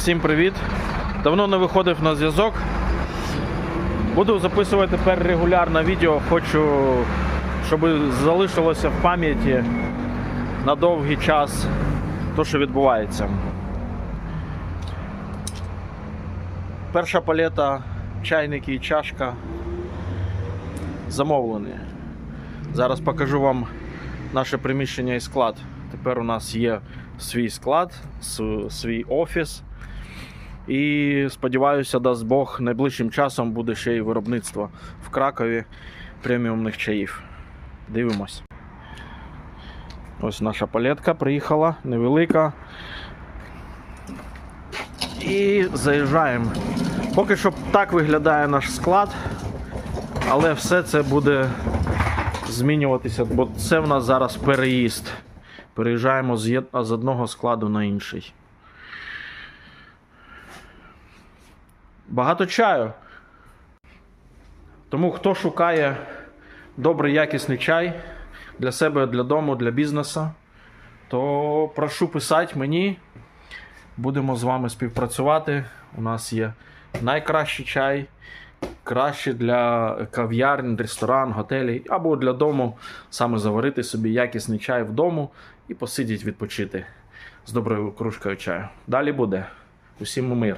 Всім привіт! Давно не виходив на зв'язок. Буду записувати тепер регулярно відео. Хочу, щоб залишилося в пам'яті на довгий час те, що відбувається. Перша палета, чайники і чашка замовлені. Зараз покажу вам наше приміщення і склад. Тепер у нас є свій склад, свій офіс. І сподіваюся, дасть Бог, найближчим часом буде ще й виробництво в Кракові преміумних чаїв. Дивимось. Ось наша палетка приїхала, невелика. І заїжджаємо. Поки що так виглядає наш склад, але все це буде змінюватися, бо це в нас зараз переїзд. Переїжджаємо з, одного складу на інший. Багато чаю. Тому хто шукає добрий якісний чай для себе, для дому, для бізнесу, то прошу писати мені. Будемо з вами співпрацювати. У нас є найкращий чай, краще для кав'ярень, ресторан, готелей або для дому саме заварити собі якісний чай вдома і посидіти відпочити з доброю кружкою чаю. Далі буде. Усім мир.